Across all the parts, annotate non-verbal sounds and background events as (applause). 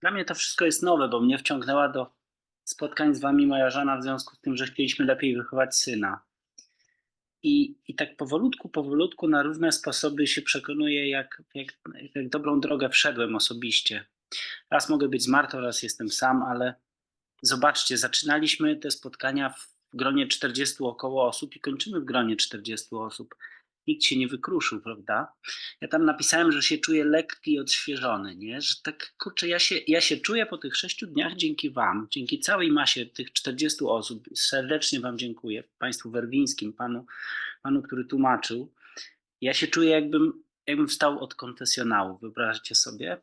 Dla mnie to wszystko jest nowe, bo mnie wciągnęła do spotkań z wami moja żona w związku z tym, że chcieliśmy lepiej wychować syna. I, i tak powolutku, powolutku na różne sposoby się przekonuję, jak, jak, jak dobrą drogę wszedłem osobiście. Raz mogę być z Martą, raz jestem sam, ale zobaczcie, zaczynaliśmy te spotkania w gronie 40 około osób i kończymy w gronie 40 osób. Nikt się nie wykruszył, prawda? Ja tam napisałem, że się czuję lekki i odświeżony, nie? Że tak, kurczę, ja się, ja się czuję po tych sześciu dniach dzięki wam, dzięki całej masie tych 40 osób. Serdecznie wam dziękuję, państwu werwińskim, panu, panu który tłumaczył. Ja się czuję jakbym, jakbym wstał od konfesjonału, wyobraźcie sobie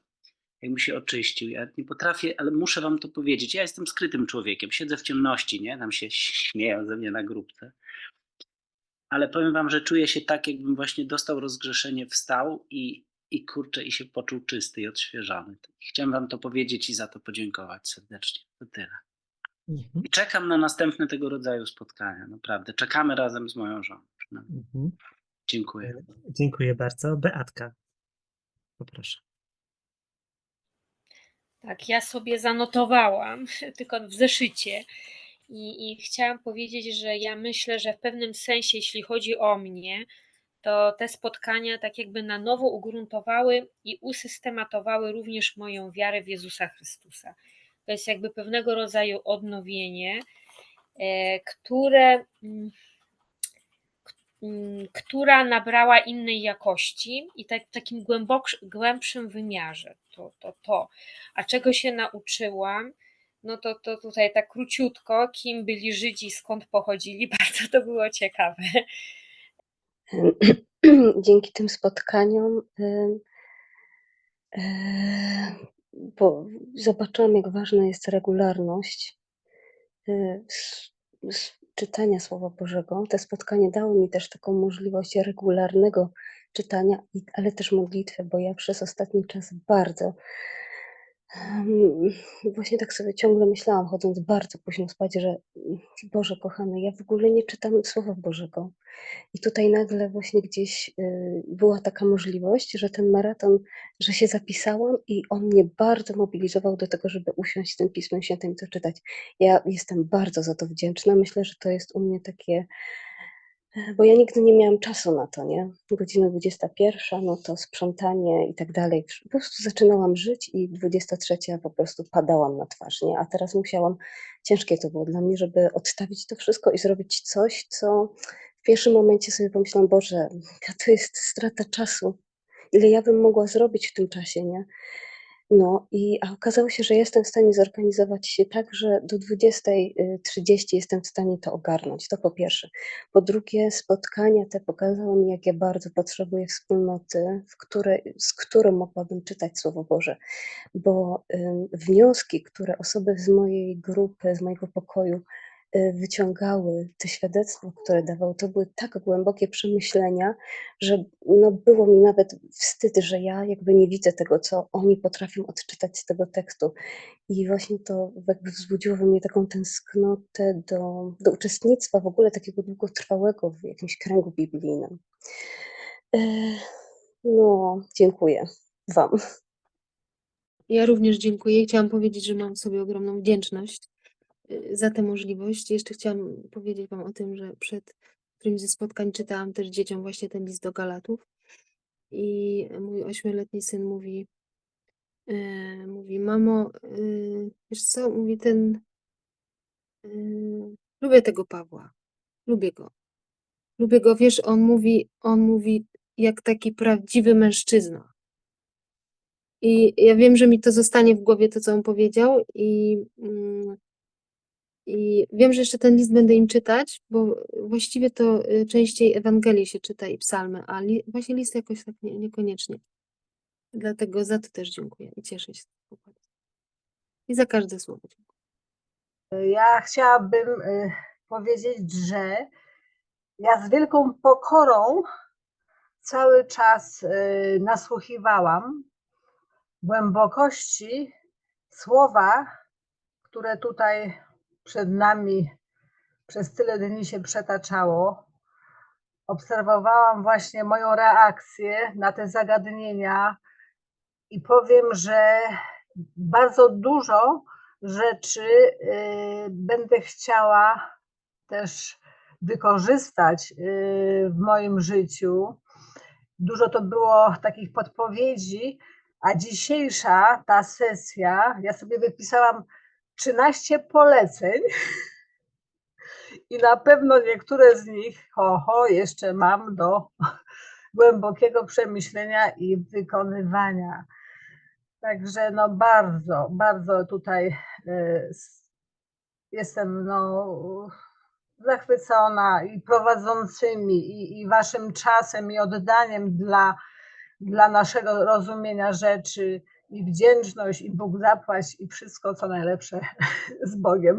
jakby się oczyścił. Ja nie potrafię, ale muszę wam to powiedzieć. Ja jestem skrytym człowiekiem, siedzę w ciemności, nie? Tam się śmieją ze mnie na grupce. Ale powiem wam, że czuję się tak, jakbym właśnie dostał rozgrzeszenie, wstał i, i kurczę, i się poczuł czysty i odświeżony. Chciałem wam to powiedzieć i za to podziękować serdecznie. To tyle. Mhm. I czekam na następne tego rodzaju spotkania, naprawdę. Czekamy razem z moją żoną. przynajmniej. Mhm. Dziękuję. Dziękuję bardzo. Beatka, poproszę. Tak, ja sobie zanotowałam, (laughs) tylko w zeszycie. I, I chciałam powiedzieć, że ja myślę, że w pewnym sensie, jeśli chodzi o mnie, to te spotkania tak jakby na nowo ugruntowały i usystematowały również moją wiarę w Jezusa Chrystusa. To jest jakby pewnego rodzaju odnowienie, e, które, mm, mm, która nabrała innej jakości i tak, takim głębszym wymiarze. To, to, to. A czego się nauczyłam? No to, to tutaj tak króciutko, kim byli Żydzi, skąd pochodzili, (laughs) bardzo to było ciekawe. (clears throat) Dzięki tym spotkaniom e, bo zobaczyłam, jak ważna jest regularność s- czytania Słowa Bożego. Te spotkanie dało mi też taką możliwość regularnego czytania, ale też modlitwy, bo ja przez ostatni czas bardzo Właśnie tak sobie ciągle myślałam, chodząc bardzo późno spać, że mm, Boże kochany, ja w ogóle nie czytam Słowa Bożego. I tutaj nagle właśnie gdzieś y, była taka możliwość, że ten maraton, że się zapisałam i on mnie bardzo mobilizował do tego, żeby usiąść z tym Pismem Świętym i to czytać. Ja jestem bardzo za to wdzięczna. Myślę, że to jest u mnie takie Bo ja nigdy nie miałam czasu na to, nie? Godzina 21, no to sprzątanie i tak dalej. Po prostu zaczynałam żyć i 23 po prostu padałam na twarz, nie? A teraz musiałam, ciężkie to było dla mnie, żeby odstawić to wszystko i zrobić coś, co w pierwszym momencie sobie pomyślałam, Boże, to jest strata czasu. Ile ja bym mogła zrobić w tym czasie, nie? No i a okazało się, że jestem w stanie zorganizować się tak, że do 20.30 jestem w stanie to ogarnąć. To po pierwsze. Po drugie, spotkania te pokazały mi, jak ja bardzo potrzebuję wspólnoty, w której, z którą mogłabym czytać Słowo Boże. Bo wnioski, które osoby z mojej grupy, z mojego pokoju wyciągały, te świadectwa, które dawały, to były tak głębokie przemyślenia, że no, było mi nawet wstyd, że ja jakby nie widzę tego, co oni potrafią odczytać z tego tekstu. I właśnie to jakby wzbudziło we mnie taką tęsknotę do, do uczestnictwa w ogóle takiego długotrwałego w jakimś kręgu biblijnym. E, No, dziękuję Wam. Ja również dziękuję. Chciałam powiedzieć, że mam w sobie ogromną wdzięczność y, za tę możliwość. Jeszcze chciałam powiedzieć Wam o tym, że przed którymś ze spotkań czytałam też dzieciom właśnie ten list do Galatów. I mój ośmioletni syn mówi, e, mówi, mamo, y, wiesz co, mówi ten, y, lubię tego Pawła, lubię go. Lubię go, wiesz, on mówi, on mówi jak taki prawdziwy mężczyzna. I ja wiem, że mi to zostanie w głowie, to co on powiedział, i, mm, i wiem, że jeszcze ten list będę im czytać, bo właściwie to y, częściej Ewangelię się czyta i psalmy, a li, właśnie list jakoś tak nie, niekoniecznie. Dlatego za to też dziękuję i cieszę się. I za każde słowo. dziękuję. Ja chciałabym y, powiedzieć, że ja z wielką pokorą cały czas y, nasłuchiwałam głębokości słowa, które tutaj przed nami przez tyle dni się przetaczało. Obserwowałam właśnie moją reakcję na te zagadnienia i powiem, że bardzo dużo rzeczy y, będę chciała też wykorzystać y, w moim życiu. Dużo to było takich podpowiedzi, a dzisiejsza ta sesja, ja sobie wypisałam 13 poleceń i na pewno niektóre z nich, ho, ho, jeszcze mam do głębokiego przemyślenia i wykonywania. Także no bardzo, bardzo tutaj s- jestem no, zachwycona i prowadzącymi, i, i waszym czasem, i oddaniem dla, dla naszego rozumienia rzeczy, i wdzięczność, i Bóg zapłać, i wszystko co najlepsze (laughs) z Bogiem.